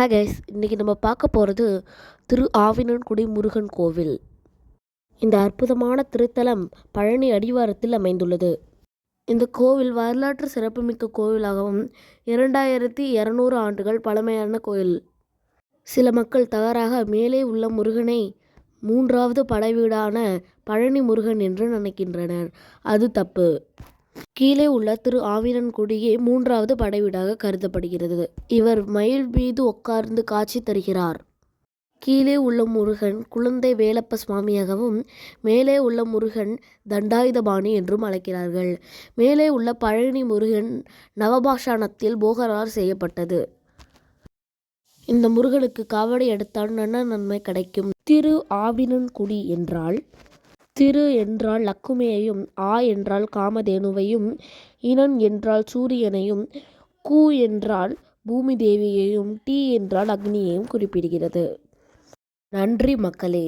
Hey guys இன்றைக்கி நம்ம பார்க்க போகிறது திரு ஆவினன்குடி முருகன் கோவில். இந்த அற்புதமான திருத்தலம் பழனி அடிவாரத்தில் அமைந்துள்ளது. இந்த கோவில் வரலாற்று சிறப்புமிக்க கோவிலாகவும் இரண்டாயிரத்தி இரநூறு ஆண்டுகள் பழமையான கோயில் சில மக்கள் தவறாக மேலே உள்ள முருகனை மூன்றாவது படைவீடான பழனி முருகன் என்று நினைக்கின்றனர். அது தப்பு. கீழே உள்ள திரு ஆவினன்குடியே மூன்றாவது படைவீடாக கருதப்படுகிறது. இவர் மயில் மீது உட்கார்ந்து காட்சி தருகிறார். கீழே உள்ள முருகன் குழந்தை வேலப்ப சுவாமியாகவும் மேலே உள்ள முருகன் தண்டாயுதபாணி என்றும் அழைக்கிறார்கள். மேலே உள்ள பழனி முருகன் நவபாஷாணத்தில் போகரார் செய்யப்பட்டது. இந்த முருகனுக்கு காவடி எடுத்தால் நன்ன நன்மை கிடைக்கும். திரு ஆவினன்குடி என்றால் திரு என்றால் லக்குமியையும் ஆ என்றால் காமதேனுவையும் இனன் என்றால் சூரியனையும் கு என்றால் பூமி தேவியையும் டி என்றால் அக்னியையும் குறிப்பிடுகிறது. நன்றி மக்களே.